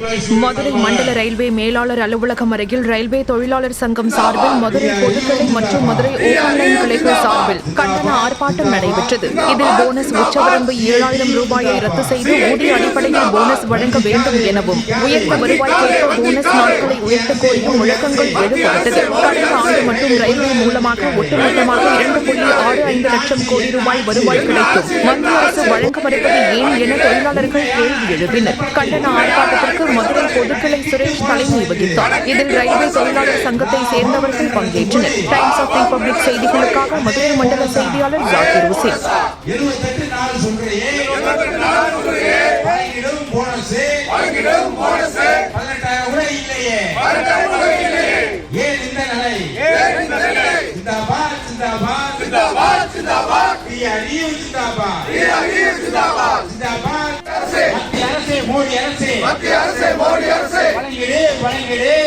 மதுரை மண்டல ரயில்வே மேலாளர் அலுவலகம் அருகில் ரயில்வே தொழிலாளர் சங்கம் சார்பில் மதுரை பொதுக்கிளை மற்றும் மதுரை ஓப்பன் கிளைகள் சார்பில் கண்டன ஆர்ப்பாட்டம் நடைபெற்றது. இதில் போனஸ் உச்சவரம்பு ஏழாயிரம் ரூபாயை ரத்து செய்து ஊதிய அடிப்படையில் போனஸ் வழங்க வேண்டும் எனவும் உயர்ந்த வருவாய்க்கேற்ப போனஸ் நாட்களை உயர்த்த கோரியும் முழக்கங்கள் எழுப்பப்பட்டது. கடந்த ஆண்டு மட்டும் ரயில்வே மூலமாக ஒட்டுமொத்தமாக இரண்டு புள்ளி லட்சம் கோடி ரூபாய் வருவாய் கிடைக்கும். மத்திய அரசு வழங்க மறுப்பது ஏன் என தொழிலாளர்கள் கேள்வி எழுப்பினர் கண்டன ஆர்ப்பாட்டத்திற்கு மதுரை பொதுக்கிளை சுரேஷ் தலைமை வகித்தார். இதில் ரயில்வே தொழிலாளர் சங்கத்தை சேர்ந்தவர்கள் பங்கேற்றனர். டைம்ஸ் ஆஃப் ரிபப்ளிக் செய்திகளுக்காக மதுரை மண்டல செய்தியாளர் ஜாகிர் ஹுசேன் நாள் சொல்றியே வழங்கிடும் போனஸ் பதினெட்டாயிரம் கூட இல்லையே ஏன் இந்த நிலை சிந்தாபாத் சிந்தாபாத் பி அடியும் சிந்தாபாத் சிந்தாபாத் மத்திய அரசே மோடி அரசே வழங்கிடு வழங்கிடு